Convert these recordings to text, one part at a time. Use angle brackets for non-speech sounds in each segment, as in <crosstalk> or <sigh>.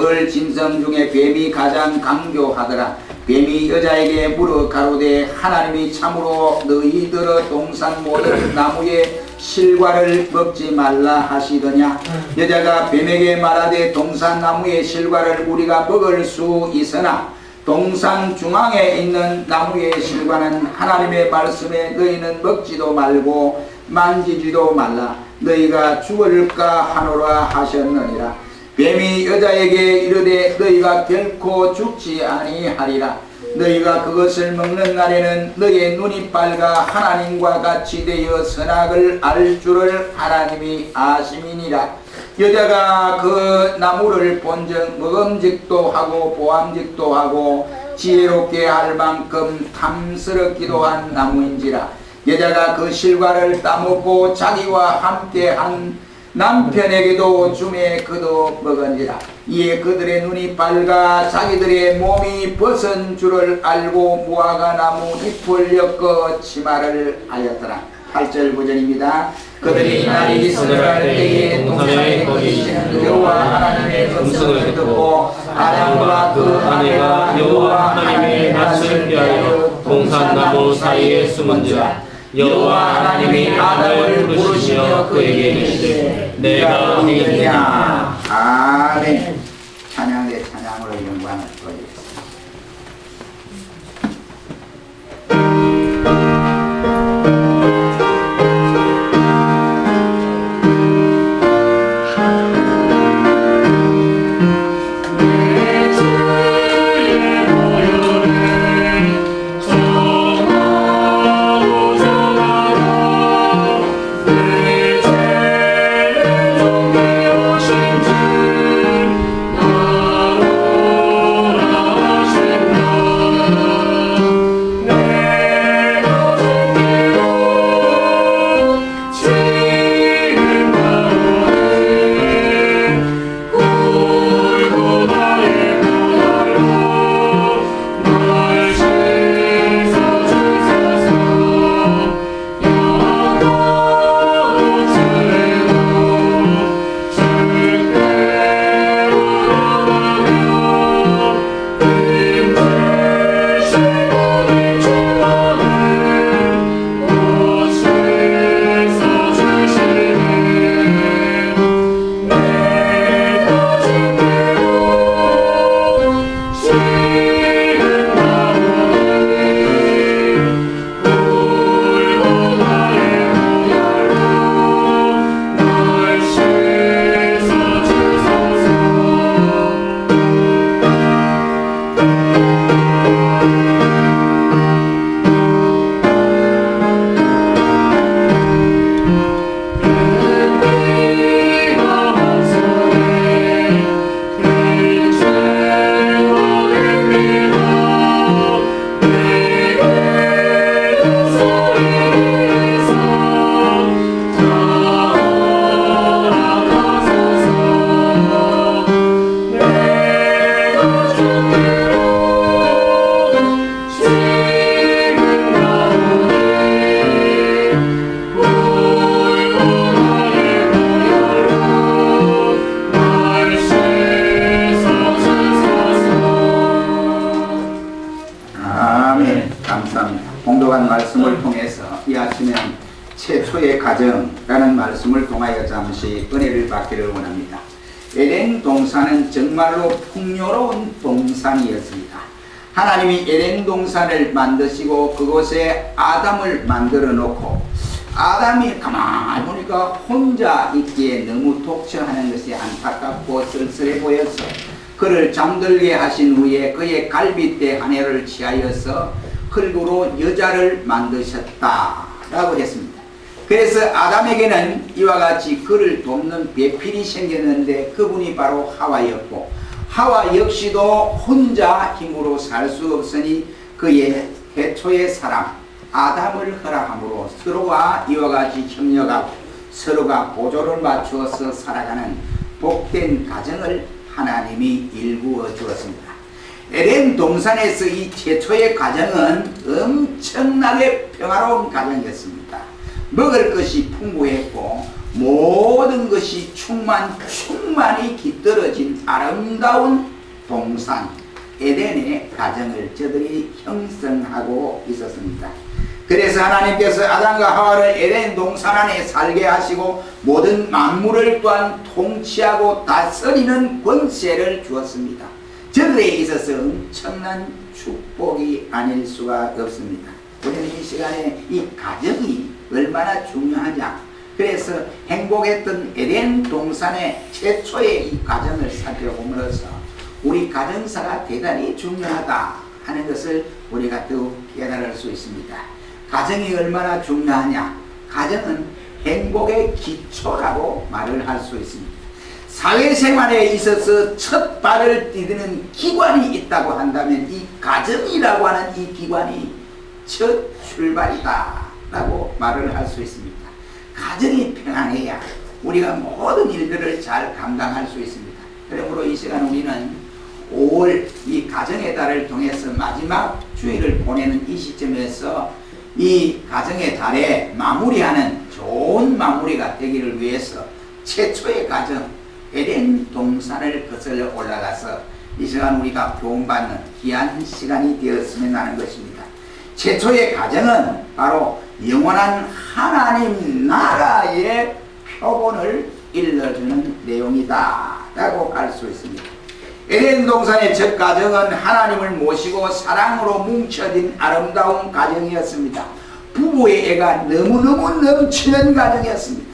덜 짐승 중에 뱀이 가장 강조하더라. 뱀이 여자에게 물어 가로되 하나님이 참으로 너희들의 동산 모든 <laughs> 나무의 실과를 먹지 말라 하시더냐. 여자가 뱀에게 말하되 동산 나무의 실과를 우리가 먹을 수 있으나 동산 중앙에 있는 나무의 실과는 하나님의 말씀에 너희는 먹지도 말고 만지지도 말라 너희가 죽을까 하노라 하셨느니라 뱀이 여자에게 이르되 너희가 결코 죽지 아니하리라. 너희가 그것을 먹는 날에는 너희의 눈이 빨가 하나님과 같이 되어 선악을 알 줄을 하나님이 아심이니라. 여자가 그 나무를 본즉 먹음직도 하고 보암직도 하고 지혜롭게 할 만큼 탐스럽기도 한 나무인지라. 여자가 그 실과를 따먹고 자기와 함께 한 남편에게도 주매 그도 먹은지라. 이에 그들의 눈이 빨가 자기들의 몸이 벗은 줄을 알고 무화과 나무 잎을 엮어 치마를 하였더라. 8절 9절입니다. 그들이 날이 서늘할 때에 동산에 거기시는 여호와 하나님의 음성을 듣고 아담과 그 아내가 여호와 하나님의 낯을 피하여 동산나무 사이에 숨은지라 여호와 하나님이 아담을 부르시며 그에게 이르시되 내가 어디 있느냐? 아멘 잠시 은혜를 받기를 원합니다 에덴 동산은 정말로 풍요로운 동산이었습니다 하나님이 에덴 동산을 만드시고 그곳에 아담을 만들어 놓고 아담이 가만히 보니까 혼자 있기에 너무 독처하는 것이 안타깝고 쓸쓸해 보여서 그를 잠들게 하신 후에 그의 갈빗대 한 해를 취하여서 흙으로 여자를 만드셨다라고 했습니다. 그래서 아담에게는 이와 같이 그를 돕는 배필이 생겼는데 그분이 바로 하와였고 하와 역시도 혼자 힘으로 살 수 없으니 그의 해초의 사람 아담을 허락함으로 서로가 이와 같이 협력하고 서로가 보조를 맞추어서 살아가는 복된 가정을 하나님이 일구어 주었습니다. 에덴 동산에서 이 최초의 가정은 엄청나게 평화로운 가정이었습니다. 먹을 것이 풍부했고 모든 것이 충만 충만히 깃들어진 아름다운 동산 에덴의 가정을 저들이 형성하고 있었습니다. 그래서 하나님께서 아담과 하와를 에덴 동산 안에 살게 하시고 모든 만물을 또한 통치하고 다스리는 권세를 주었습니다. 저들에 있어서 엄청난 축복이 아닐 수가 없습니다. 우리는 이 시간에 이 가정이 얼마나 중요하냐. 그래서 행복했던 에덴 동산의 최초의 이 가정을 살펴보면서 우리 가정사가 대단히 중요하다 하는 것을 우리가 더욱 깨달을 수 있습니다. 가정이 얼마나 중요하냐? 가정은 행복의 기초라고 말을 할 수 있습니다. 사회생활에 있어서 첫 발을 디디는 기관이 있다고 한다면 이 가정이라고 하는 이 기관이 첫 출발이다 라고 말을 할 수 있습니다. 가정이 평안해야 우리가 모든 일들을 잘 감당할 수 있습니다. 그러므로 이 시간 우리는 5월 이 가정의 달을 통해서 마지막 주일을 보내는 이 시점에서 이 가정의 달에 마무리하는 좋은 마무리가 되기를 위해서 최초의 가정 에덴 동산을 거슬러 올라가서 이 시간 우리가 교훈받는 귀한 시간이 되었으면 하는 것입니다. 최초의 가정은 바로 영원한 하나님 나라의 표본을 일러주는 내용이다 라고 할수 있습니다. 에덴 동산의 첫 가정은 하나님을 모시고 사랑으로 뭉쳐진 아름다운 가정이었습니다. 부부의 애가 너무너무 넘치는 가정이었습니다.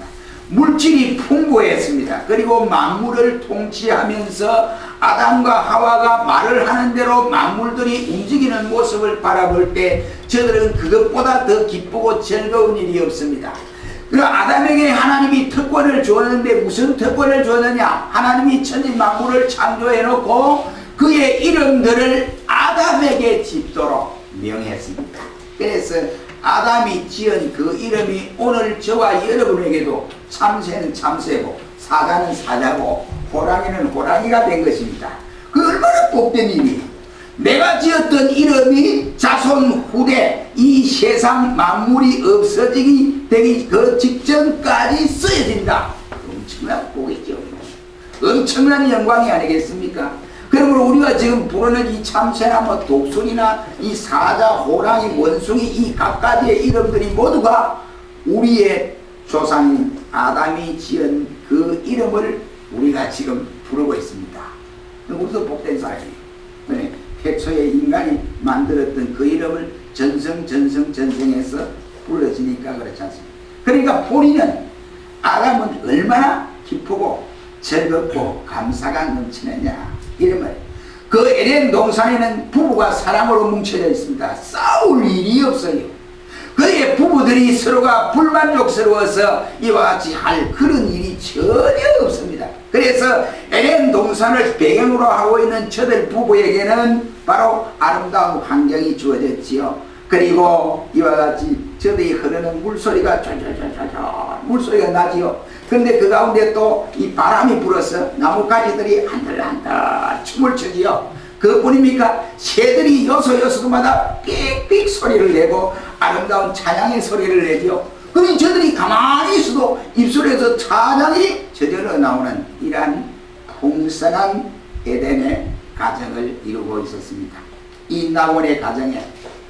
물질이 풍부했습니다. 그리고 만물을 통치하면서 아담과 하와가 말을 하는 대로 만물들이 움직이는 모습을 바라볼 때 저들은 그것보다 더 기쁘고 즐거운 일이 없습니다. 그 아담에게 하나님이 특권을 주었는데 무슨 특권을 주었느냐? 하나님이 천지 만물을 창조해 놓고 그의 이름들을 아담에게 짓도록 명했습니다. 그래서 아담이 지은 그 이름이 오늘 저와 여러분에게도 참새는 참새고 사자는 사자고 호랑이는 호랑이가 된 것입니다. 그 얼마나 복된 일이에요. 내가 지었던 이름이 자손 후대 이 세상 만물이 없어지기 되기 그 직전까지 쓰여진다. 엄청난 복이죠. 엄청난 영광이 아니겠습니까? 그러므로 우리가 지금 부르는 이 참새나 뭐 독수리나 이 사자, 호랑이, 원숭이 이 각가지의 이름들이 모두가 우리의 조상인 아담이 지은 그 이름을 우리가 지금 부르고 있습니다. 우리도 복된 사람이에요. 그래, 태초에 인간이 만들었던 그 이름을 전성 전성 전성해서 불러지니까 그렇지 않습니까? 그러니까 본인은 아담은 얼마나 기쁘고 즐겁고 감사가 넘치느냐 이름을 그 에덴 동산에는 부부가 사랑으로 뭉쳐져 있습니다. 싸울 일이 없어요. 그의 부부들이 서로가 불만족스러워서 이와 같이 할 그런 일이 전혀 없습니다. 그래서 에덴 동산을 배경으로 하고 있는 저들 부부에게는 바로 아름다운 환경이 주어졌지요. 그리고 이와 같이 저들이 흐르는 물소리가 쫄쫄쫄쫄 물소리가 나지요. 근데 그 가운데 또 이 바람이 불어서 나뭇가지들이 한들한들 춤을 추지요. 그뿐입니까? 새들이 여소 여소마다 삑삑 소리를 내고 아름다운 찬양의 소리를 내죠. 그러니 저들이 가만히 있어도 입술에서 찬양이 저절로 나오는 이러한 풍성한 에덴의 가정을 이루고 있었습니다. 이 나원의 가정에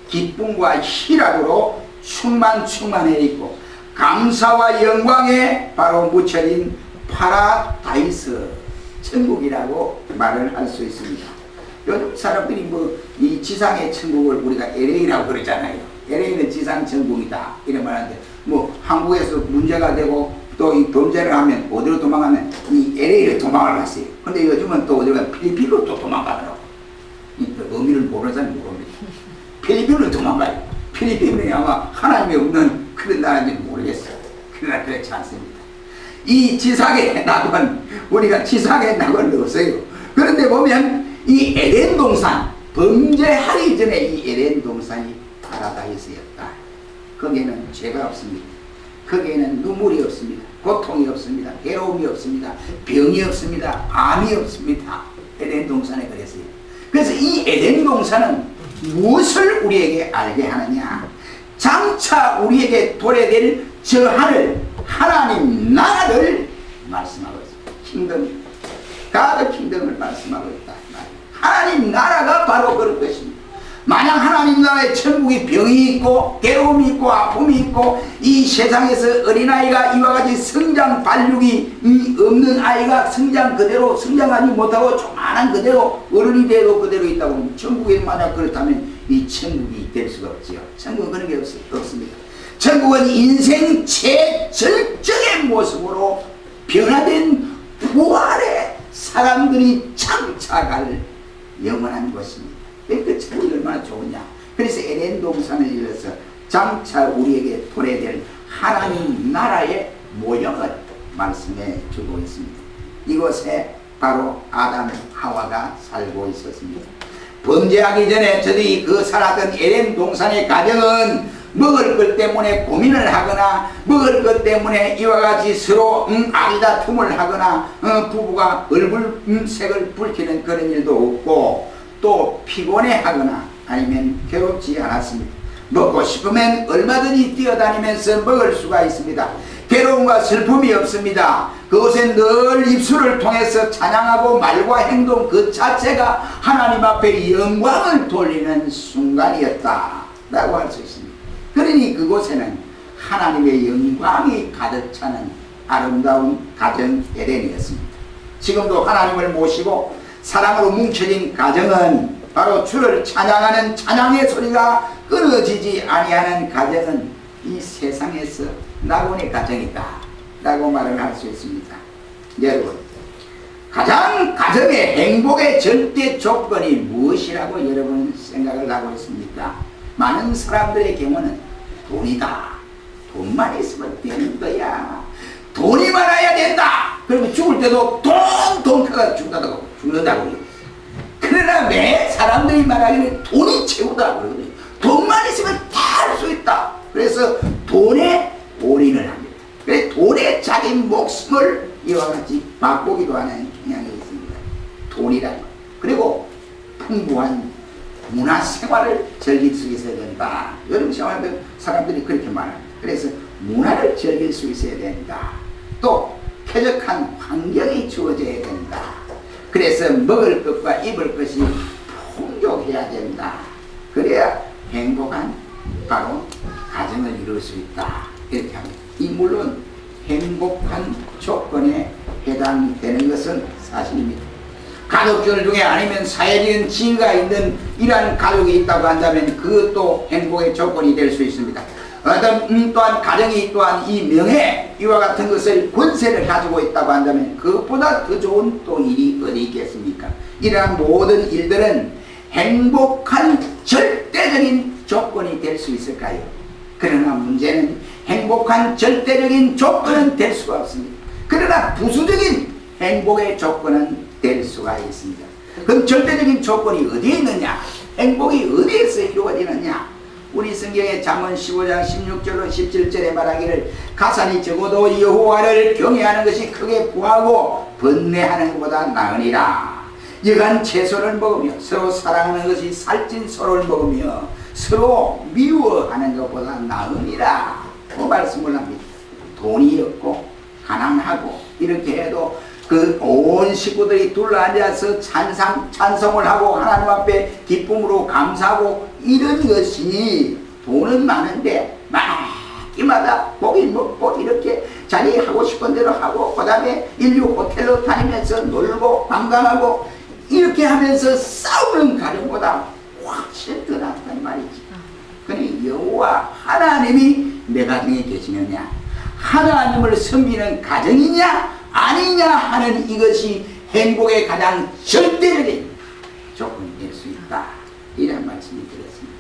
기쁨과 희락으로 충만충만해 있고 감사와 영광에 바로 묻혀진 파라다이스 천국이라고 말을 할 수 있습니다. 요즘 사람들이 뭐 이 지상의 천국을 우리가 LA라고 그러잖아요. LA는 지상 천국이다 이런 말하는데 뭐 한국에서 문제가 되고 또 이 범죄를 하면 어디로 도망가면 이 LA를 도망을 갔어요. 근데 요즘은 또 어디가 필리핀으로 또 도망가더라고. 이 의미를 모르는 사람이 모릅니다. 필리핀으로 도망가요. 필리핀이 아마 하나님이 없는 그런 나라인지 모르겠어요. 그러나 그렇지 않습니다. 이 지상의 낙은 우리가 지상의 낙은 없어요. 그런데 보면 이 에덴 동산 범죄하기 전에 이 에덴 동산이 파라다이스였다. 거기에는 죄가 없습니다. 거기에는 눈물이 없습니다. 고통이 없습니다. 괴로움이 없습니다. 병이 없습니다. 암이 없습니다. 에덴 동산에 그랬어요. 그래서 이 에덴 동산은 무엇을 우리에게 알게 하느냐? 장차 우리에게 도래될 저 하늘 하나님 나라를 말씀하고 있습니다. 킹덤, 가드 킹덤을 말씀하고 있다. 하나님 나라가 바로 그런 것입니다. 만약 하나님 나라에 천국이 병이 있고 괴로움이 있고 아픔이 있고 이 세상에서 어린아이가 이와 같이 성장 발육이 이 없는 아이가 성장 그대로 성장하지 못하고 조만한 그대로 어른이 돼도 그대로 있다고 천국에 만약 그렇다면 이 천국이 될 수가 없지요. 천국은 그런 게 없, 없습니다. 천국은 인생 최절정의 모습으로 변화된 부활의 사람들이 창차갈 영원한 곳입니다. 그 천국이 얼마나 좋으냐. 그래서 에덴 동산을 일러서 장차 우리에게 도래될 하나님 나라의 모형을 말씀해 주고 있습니다. 이곳에 바로 아담 하와가 살고 있었습니다. 범죄하기 전에 저들이 그 살았던 에덴 동산의 가정은 먹을 것 때문에 고민을 하거나 먹을 것 때문에 이와 같이 서로 음, 아리다툼을 하거나 어, 부부가 얼굴 음, 색을 붉히는 그런 일도 없고 또 피곤해하거나 아니면 괴롭지 않았습니다. 먹고 싶으면 얼마든지 뛰어다니면서 먹을 수가 있습니다. 괴로움과 슬픔이 없습니다. 그곳에 늘 입술을 통해서 찬양하고 말과 행동 그 자체가 하나님 앞에 영광을 돌리는 순간이었다. 라고 할 수 있습니다. 그러니 그곳에는 하나님의 영광이 가득 차는 아름다운 가정 에덴이었습니다. 지금도 하나님을 모시고 사랑으로 뭉쳐진 가정은 바로 주를 찬양하는 찬양의 소리가 끊어지지 아니하는 가정은 이 세상에서 낙원의 가정이다 라고 말을 할 수 있습니다. 여러분 가장 가정의 행복의 절대 조건이 무엇이라고 여러분 생각을 하고 있습니까? 많은 사람들의 경우는 돈이다. 돈만 있으면 되는 거야. 돈이 많아야 된다. 그리고 죽을 때도 돈, 돈 커가 죽는다고, 죽는다고. 그러나 매 사람들이 말하기는 돈이 최고다. 그러거든요. 돈만 있으면 다 할 수 있다. 그래서 돈에 올인을 합니다. 그래서 돈에 자기 목숨을 이와 같이 바꾸기도 하는 경향이 있습니다. 것. 그리고 풍부한 문화 생활을 즐길 수 있어야 된다. 여름 생활들 사람들이 그렇게 말합니다. 그래서 문화를 즐길 수 있어야 된다. 또 쾌적한 환경이 주어져야 된다. 그래서 먹을 것과 입을 것이 풍족해야 된다. 그래야 행복한 바로 가정을 이룰 수 있다. 이렇게 합니다. 이 물론 행복한 조건에 해당되는 것은 사실입니다. 가족들 중에 아니면 사회적인 지위가 있는 이러한 가족이 있다고 한다면 그것도 행복의 조건이 될 수 있습니다. 어떤 음, 또한 가정이 또한 이 명예 이와 같은 것을 권세를 가지고 있다고 한다면 그것보다 더 좋은 또 일이 어디 있겠습니까? 이러한 모든 일들은 행복한 절대적인 조건이 될 수 있을까요? 그러나 문제는 행복한 절대적인 조건은 될 수가 없습니다. 그러나 부수적인 행복의 조건은 될 수가 있습니다. 그럼 절대적인 조건이 어디에 있느냐? 행복이 어디에서 이루어지느냐? 우리 성경의 잠언 15장 16절로 17절에 말하기를 가산이 적어도 여호와를 경외하는 것이 크게 부하고 번뇌하는 것보다 나으니라. 여간 채소를 먹으며 서로 사랑하는 것이 살찐 소를 먹으며 서로 미워하는 것보다 나으니라. 그 말씀을 합니다. 돈이 없고 가난하고 이렇게 해도 그 온 식구들이 둘러앉아서 찬상, 찬송을 하고 하나님 앞에 기쁨으로 감사하고 이런 것이 돈은 많은데 마기마다 고기 먹고 이렇게 자기 하고 싶은 대로 하고 그 다음에 인류 호텔로 다니면서 놀고 관광하고 이렇게 하면서 싸우는 가정보다 더 낫단 말이지. 그니 여호와 하나님이 내 가정에 계시느냐 하나님을 섬기는 가정이냐 아니냐 하는 이것이 행복의 가장 절대적인 조건이 될수 있다. 이런 말씀이 드렸습니다.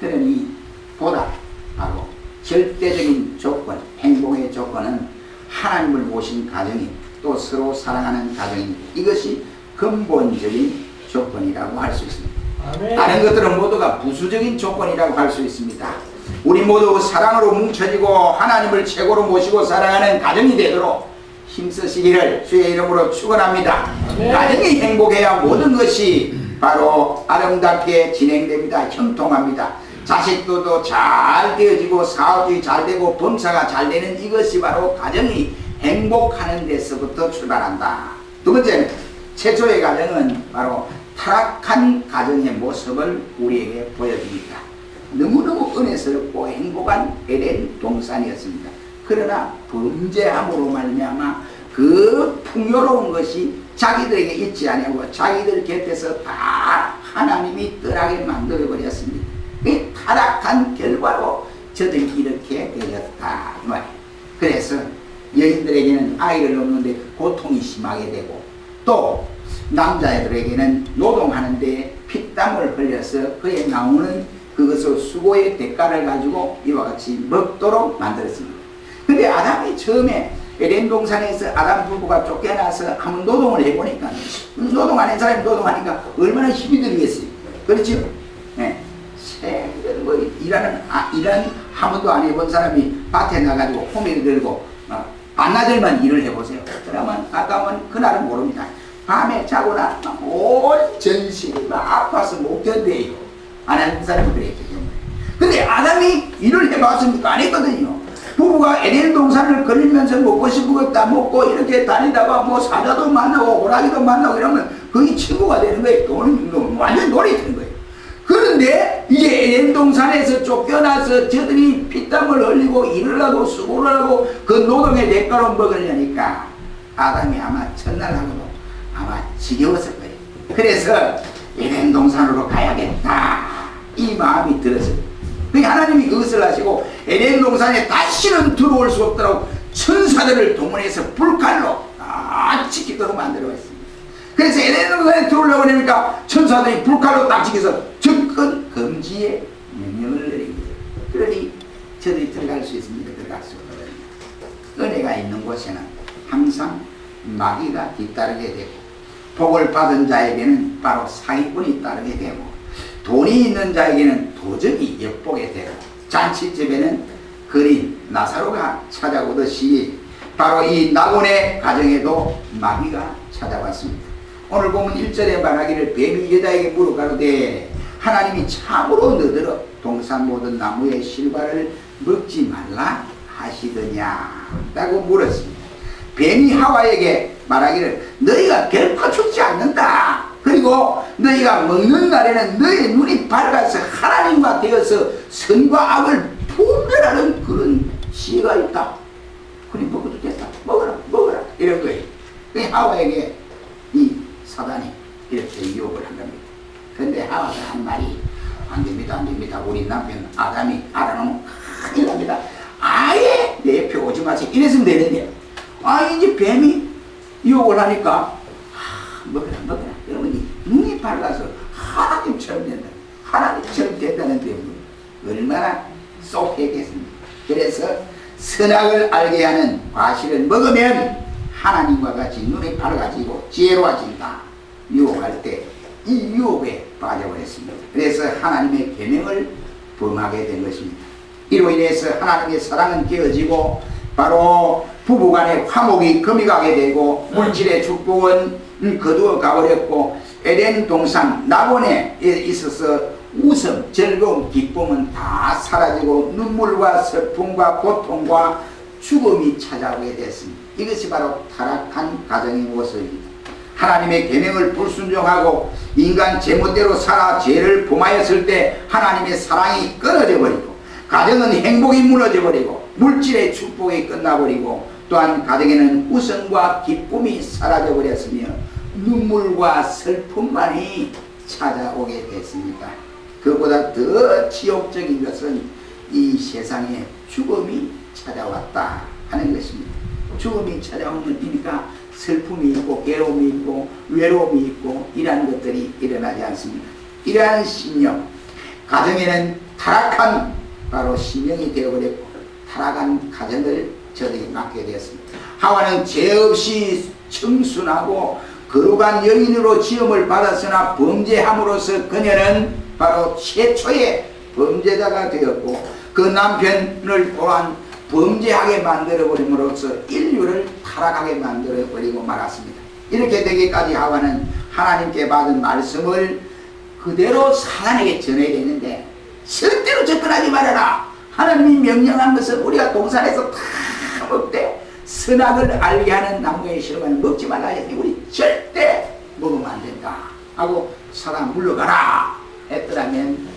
그러니 보다 바로 절대적인 조건 행복의 조건은 하나님을 모신 가정이 또 서로 사랑하는 가정이 이것이 근본적인 조건이라고 할 수 있습니다 다른 것들은 모두가 부수적인 조건이라고 할 수 있습니다. 우리 모두 사랑으로 뭉쳐지고 하나님을 최고로 모시고 살아가는 가정이 되도록 힘쓰시기를 주의 이름으로 축원합니다. 가정이 행복해야 모든 것이 바로 아름답게 진행됩니다. 형통합니다. 자식들도 잘 되어지고 사업이 잘 되고 범사가 잘 되는 이것이 바로 가정이 행복하는 데서부터 출발한다. 두 번째는 최초의 가정은 바로 타락한 가정의 모습을 우리에게 보여줍니다. 너무너무 은혜스럽고 행복한 에덴 동산이었습니다. 그러나 범죄함으로 말미암아 그 풍요로운 것이 자기들에게 있지 아니하고 자기들 곁에서 다 하나님이 떠나게 만들어 버렸습니다. 이 타락한 결과로 저들이 이렇게 되었다. 그래서 여인들에게는 아이를 얻는데 고통이 심하게 되고 또 남자애들에게는 노동하는데 피땀을 흘려서 그에 나오는 그것을 수고의 대가를 가지고 이와 같이 먹도록 만들었습니다. 근데 아담이 처음에 에덴 동산에서 아담 부부가 쫓겨나서 한번 노동을 해보니까 노동 안 한 사람이 노동하니까 얼마나 힘이 들겠어요. 그렇죠? 네. 뭐 일하는 아, 일한 한 번도 안 해본 사람이 밭에 나가지고 호미를 들고 어, 반나절만 일을 해보세요. 그러면 아담은 그날은 모릅니다. 밤에 자고나 온 전신이 막 아파서 못 견뎌요. 사람은 그랬기 때문에. 근데 아담이 일을 해봤습니까? 안 했거든요. 부부가 에덴 동산을 걸리면서 먹고 싶은 거다 먹고 이렇게 다니다가 뭐 사자도 만나고 호랑이도 만나고 이러면 거의 친구가 되는 거예요. 돈, 완전 놀이 되는 거예요. 그런데 이제 에덴 동산에서 쫓겨나서 저들이 피땀을 흘리고 일을 하고 수고를 하고 그 노동의 대가로 먹으려니까 아담이 아마 첫날하고도 아마 지겨웠을 거예요. 그래서 에덴 동산으로 가야겠다 이 마음이 들었어요. 그 하나님이 그것을 하시고 에덴 동산에 다시는 들어올 수 없도록 천사들을 동원해서 불칼로 다 지키도록 만들어 했습니다. 그래서 에덴 동산에 들어오려고 하니까 천사들이 불칼로 딱 지켜서 접근 금지의 명령을 내립니다. 그러니 저들이 들어갈 수 있습니까? 들어갈 수 없거든요. 은혜가 있는 곳에는 항상 마귀가 뒤따르게 되고 복을 받은 자에게는 바로 사기꾼이 따르게 되고 돈이 있는 자에게는 도적이 엿보게 되고 잔치집에는 그린 나사로가 찾아오듯이 바로 이 나곤의 가정에도 마귀가 찾아왔습니다. 오늘 보면 1절에 말하기를 뱀이 여자에게 물어가로되 하나님이 참으로 너더러 동산 모든 나무의 실과를 먹지 말라 하시더냐 라고 물었습니다. 뱀이 하와에게 말하기를 너희가 결코 죽지 않는다. 그리고 너희가 먹는 날에는 너희 눈이 밝아서 하나님과 되어서 선과 악을 분별하는 그런 시가 있다. 그리 먹어도 됐다. 먹어라, 먹어라. 이런 거예요. 그 하와에게 이 사단이 이렇게 유혹을 한 겁니다. 그런데 하와가 한 말이 안 됩니다, 안 됩니다. 우리 남편 아담이 알아놓으면 큰일 납니다. 아예 내 표 오지 마세요. 이랬으면 되는데, 아, 이제 뱀이 유혹을 하니까, 하, 먹어라, 먹어라. 그러면 이 눈이 밝아서 하나님처럼 된다. 하나님처럼 된다는 때문에 얼마나 쏙해겠습니까? 그래서 선악을 알게 하는 과실을 먹으면 하나님과 같이 눈이 밝아지고 지혜로워진다. 유혹할 때 이 유혹에 빠져버렸습니다. 그래서 하나님의 계명을 범하게 된 것입니다. 이로 인해서 하나님의 사랑은 깨어지고 바로 부부간의 화목이 금이 가게 되고 물질의 축복은 음, 거두어 가버렸고 에덴 동산 낙원에 있어서 웃음, 즐거움, 기쁨은 다 사라지고 눈물과 슬픔과 고통과 죽음이 찾아오게 됐습니다. 이것이 바로 타락한 가정의 모습입니다. 하나님의 계명을 불순종하고 인간 제멋대로 살아 죄를 범하였을 때 하나님의 사랑이 끊어져 버리고 가정은 행복이 무너져 버리고 물질의 축복이 끝나버리고 또한 가정에는 웃음과 기쁨이 사라져 버렸으며 눈물과 슬픔만이 찾아오게 됐습니다. 그보다 더 지옥적인 것은 이 세상에 죽음이 찾아왔다 하는 것입니다. 죽음이 찾아오니까 슬픔이 있고 괴로움이 있고 외로움이 있고 이러한 것들이 일어나지 않습니다. 이러한 심령, 가정에는 타락한 바로 심령이 되어버렸고 타락한 가정을 저들이 맡게 되었습니다. 하와는 죄 없이 청순하고 거룩한 여인으로 지음을 받았으나 범죄함으로써 그녀는 바로 최초의 범죄자가 되었고 그 남편을 또한 범죄하게 만들어버림으로써 인류를 타락하게 만들어버리고 말았습니다. 이렇게 되기까지 하와는 하나님께 받은 말씀을 그대로 사단에게 전해야 되는데 절대로 접근하지 말아라. 하나님이 명령한 것은 우리가 동산에서 다 먹되 선악을 알게 하는 나무의 실험을 먹지 말라 했으니 우리 절대 먹으면 안 된다 하고 사단 물러가라 했더라면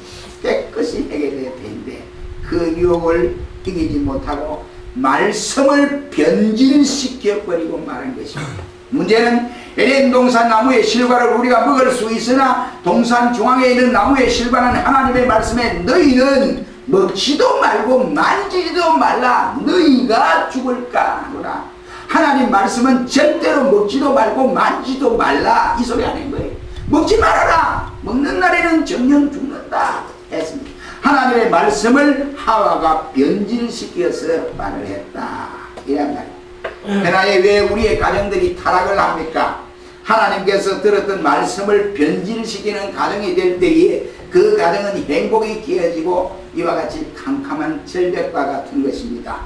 깨끗이 해결돼야 되는데 그 유혹을 이기지 못하고 말씀을 변질시켜 버리고 말한 것입니다. 문제는 에덴 동산 나무의 실과를 우리가 먹을 수 있으나 동산 중앙에 있는 나무의 실과는 하나님의 말씀에 너희는 먹지도 말고 만지지도 말라. 너희가 죽을까? 하노라. 하나님 말씀은 절대로 먹지도 말고 만지도 말라. 이 소리 하는 거예요. 먹지 말아라. 먹는 날에는 정령 죽는다. 했습니다. 하나님의 말씀을 하와가 변질시켜서 말을 했다. 이란 말이에요. 그러나 왜 우리의 가정들이 타락을 합니까? 하나님께서 들었던 말씀을 변질시키는 가정이 될 때에 그 가정은 행복이 기어지고 이와 같이 캄캄한 절벽과 같은 것입니다.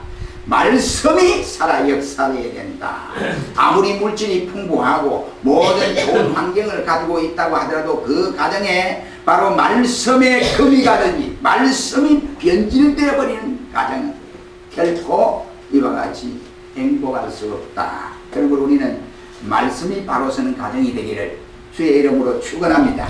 말씀이 살아 역사해야 된다. 아무리 물질이 풍부하고 모든 좋은 환경을 가지고 있다고 하더라도 그 가정에 바로 말씀의 금이 가든지 말씀이 변질되어 버리는 가정은 결코 이와 같이 행복할 수 없다. 결국 우리는 말씀이 바로 서는 가정이 되기를 주의 이름으로 축원합니다.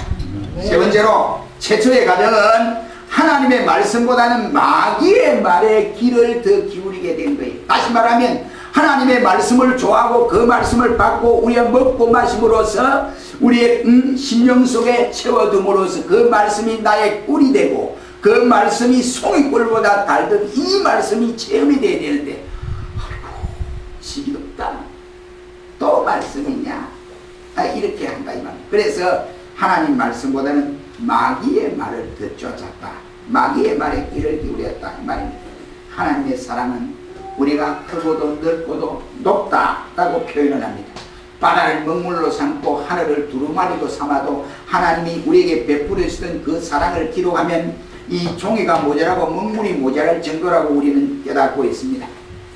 세 번째로 최초의 가정은 하나님의 말씀보다는 마귀의 말에 귀를 더 기울이게 된 거예요. 다시 말하면 하나님의 말씀을 좋아하고 그 말씀을 받고 우리가 먹고 마심으로써 우리의 음, 심령 속에 채워둠으로써 그 말씀이 나의 꿀이 되고 그 말씀이 송이 꿀보다 달던 이 말씀이 체험이 돼야 되는데 지겹다. 또 말씀이냐? 아, 이렇게 한다 이 말. 그래서 하나님 말씀보다는 마귀의 말을 더 쫓았다. 마귀의 말에 귀를 기울였다 이 말입니다. 하나님의 사랑은 우리가 크고도 넓고도 높다라고 표현을 합니다. 바다를 먹물로 삼고 하늘을 두루마리로 삼아도 하나님이 우리에게 베풀으시던 그 사랑을 기록하면 이 종이가 모자라고 먹물이 모자랄 정도라고 우리는 깨닫고 있습니다.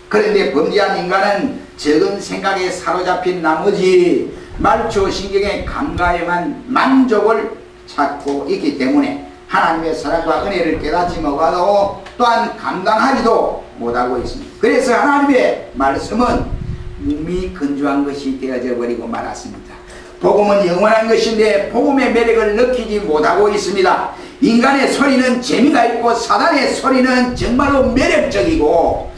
그런데 범죄한 인간은 적은 생각에 사로잡힌 나머지 말초 신경의 감가에만 만족을 찾고 있기 때문에 하나님의 사랑과 은혜를 깨닫지 못하고 또한 감당하지도 못하고 있습니다. 그래서 하나님의 말씀은 몸이 건조한 것이 되어져 버리고 말았습니다. 복음은 영원한 것인데 복음의 매력을 느끼지 못하고 있습니다. 인간의 소리는 재미가 있고 사단의 소리는 정말로 매력적이고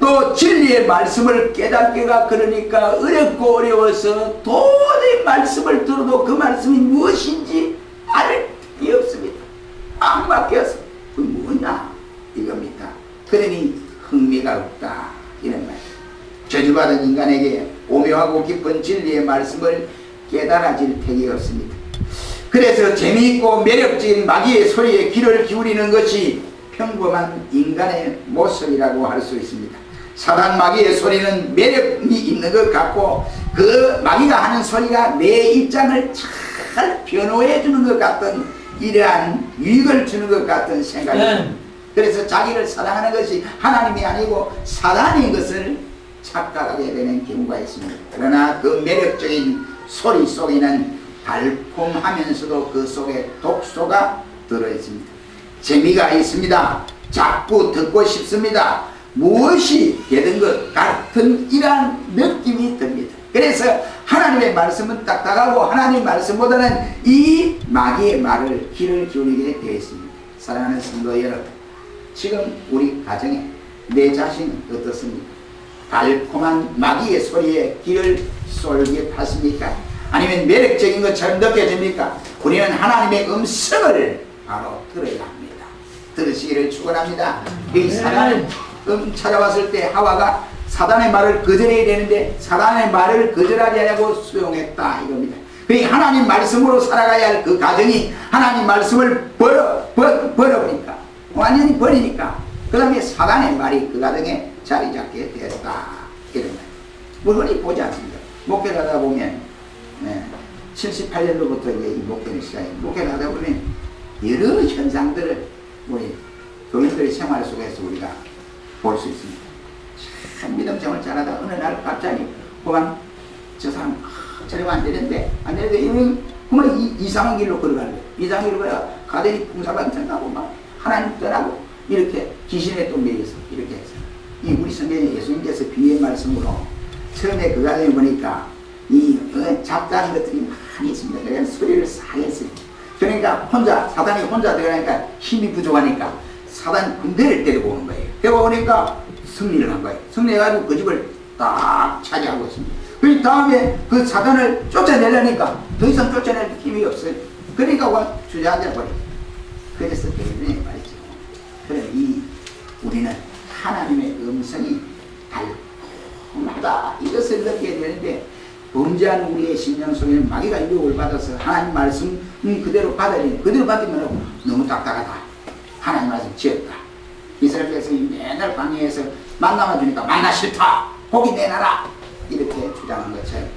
또 진리의 말씀을 깨닫기가 그러니까 어렵고 어려워서 도저히 말씀을 들어도 그 말씀이 무엇인지 알 게 없습니다. 안 바뀌어서 그 뭐냐 이겁니다. 그러니 흥미가 없다 이런 말. 저주받은 인간에게 오묘하고 깊은 진리의 말씀을 깨달아질 택이 없습니다. 그래서 재미있고 매력적인 마귀의 소리에 귀를 기울이는 것이 평범한 인간의 모습이라고 할 수 있습니다. 사단 마귀의 소리는 매력이 있는 것 같고 그 마귀가 하는 소리가 내 입장을 잘 변호해 주는 것 같은 이러한 유익을 주는 것 같은 생각입니다. 그래서 자기를 사랑하는 것이 하나님이 아니고 사단인 것을 착각하게 되는 경우가 있습니다. 그러나 그 매력적인 소리 속에는 달콤하면서도 그 속에 독소가 들어있습니다. 재미가 있습니다. 자꾸 듣고 싶습니다. 무엇이 되는 것 같은 이러한 느낌이 듭니다. 그래서 하나님의 말씀은 딱딱하고 하나님 말씀보다는 이 마귀의 말을 귀를 기울이게 되어 있습니다. 사랑하는 성도 여러분, 지금 우리 가정에 내 자신은 어떻습니까? 달콤한 마귀의 소리에 귀를 쏠게 하십니까? 아니면 매력적인 것처럼 느껴집니까? 우리는 하나님의 음성을 바로 들어야 합니다. 들으시기를 축원합니다. 이 사단은 음 찾아왔을 때 하와가 사단의 말을 거절해야 되는데 사단의 말을 거절하지 않고 수용했다 이겁니다. 그 하나님 말씀으로 살아가야 할 그 가정이 하나님 말씀을 버려, 버, 버려버리니까 완전히 버리니까 그 다음에 사단의 말이 그 가정에 자리 잡게 됐다 이런 말. 물건이 보지 않습니다. 목회를 하다 보면 네, 78년도부터 이제 이 목회를 시작해 목회를 하다 보면 여러 현상들을 우리 교인들의 생활 속에서 우리가 볼 수 있습니다. 참 믿음 생활 잘하다 어느 날 갑자기 그만 저 사람 아, 저러면 안 되는데 안 되는데 이런 그만 이, 이상한 길로 걸어가는 거예요. 이상한 길로 걸어 가더니 풍사반천하고 막 하나님 떠나고 이렇게 귀신에 또 매여서 이렇게 해서 이 우리 성경에 예수님께서 비유의 말씀으로 처음에 그 과정에 보니까 이 어, 잡다한 것들이 많이 있습니다. 그래서 소리를 싹 했어요. 그러니까 혼자 사단이 혼자 들어가니까 힘이 부족하니까 사단 군대를 데리고 오는 거예요. 데리고 오니까 승리를 한 거예요. 승리해가지고 그 집을 딱 차지하고 있습니다. 그 다음에 그 사단을 쫓아내려니까 더 이상 쫓아낼 힘이 없어요. 그러니까 와 주저앉아 버려요. 그래서 때문에 말이죠. 그래 이 우리는 하나님의 음성이 달콤하다 이것을 느끼게 되는데 범죄하는 우리의 심령 속에 마귀가 유혹을 받아서 하나님 말씀 음, 그대로 받아들이는 그대로 받으면 너무 딱딱하다. 하나님 말씀 지었다. 이스라엘 백성이 맨날 광야에서 만나만 주니까 만나 싫다. 고기 내놔라. 이렇게 주장한 것처럼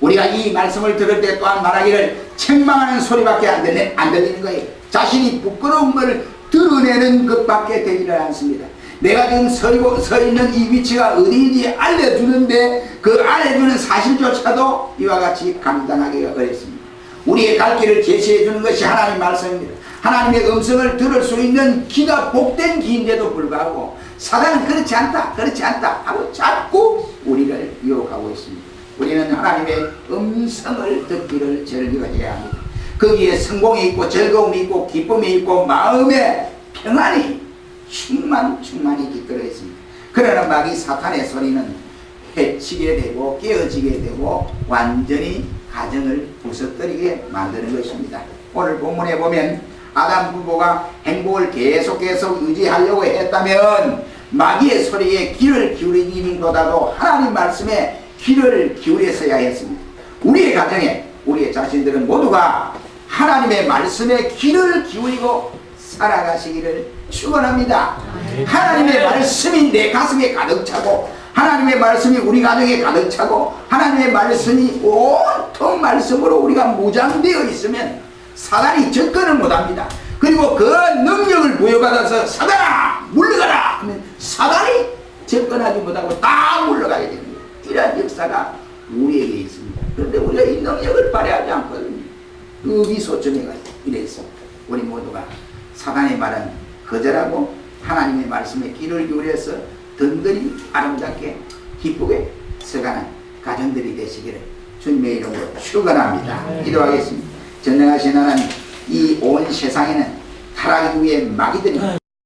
우리가 이 말씀을 들을 때 또한 말하기를 책망하는 소리밖에 안, 들리, 안 들리는 거예요. 자신이 부끄러운 것을 드러내는 것밖에 되지를 않습니다. 내가 지금 서리고, 서 있는 이 위치가 어디인지 알려주는데 그 알려주는 사실조차도 이와 같이 감당하기가 어렵습니다. 우리의 갈 길을 제시해 주는 것이 하나님 말씀입니다. 하나님의 음성을 들을 수 있는 귀가 복된 귀인데도 불구하고 사단은 그렇지 않다, 그렇지 않다 하고 자꾸 우리를 유혹하고 있습니다. 우리는 하나님의 음성을 듣기를 즐겨해야 합니다. 거기에 성공이 있고 즐거움이 있고 기쁨이 있고 마음에 평안이 충만 충만히 깃들어 있습니다. 그러나 마귀 사탄의 소리는 해치게 되고 깨어지게 되고 완전히 가정을 부서뜨리게 만드는 것입니다. 오늘 본문에 보면 아담 부부가 행복을 계속 계속 유지하려고 했다면 마귀의 소리에 귀를 기울이기보다도 하나님 말씀에 귀를 기울였어야 했습니다. 우리의 가정에 우리의 자신들은 모두가 하나님의 말씀에 귀를 기울이고 살아가시기를 축원합니다. 하나님의 말씀이 내 가슴에 가득 차고 하나님의 말씀이 우리 가정에 가득 차고 하나님의 말씀이 온통 말씀으로 우리가 무장되어 있으면 사단이 접근을 못합니다. 그리고 그 능력을 부여받아서 사단아 물러가라 하면 사단이 접근하지 못하고 다 물러가게 됩니다. 이러한 역사가 우리에게 있습니다. 그런데 우리가 이 능력을 발휘하지 않거든요. 의기소침해가 이랬습니다. 우리 모두가 사단의 말은 거절하고 하나님의 말씀에 귀를 기울여서 든든히 아름답게 기쁘게 서가는 가정들이 되시기를 주님의 이름으로 축원합니다. 기도하겠습니다. 전능하신 하나님 이 온 세상에는 타락 이후에 마귀들이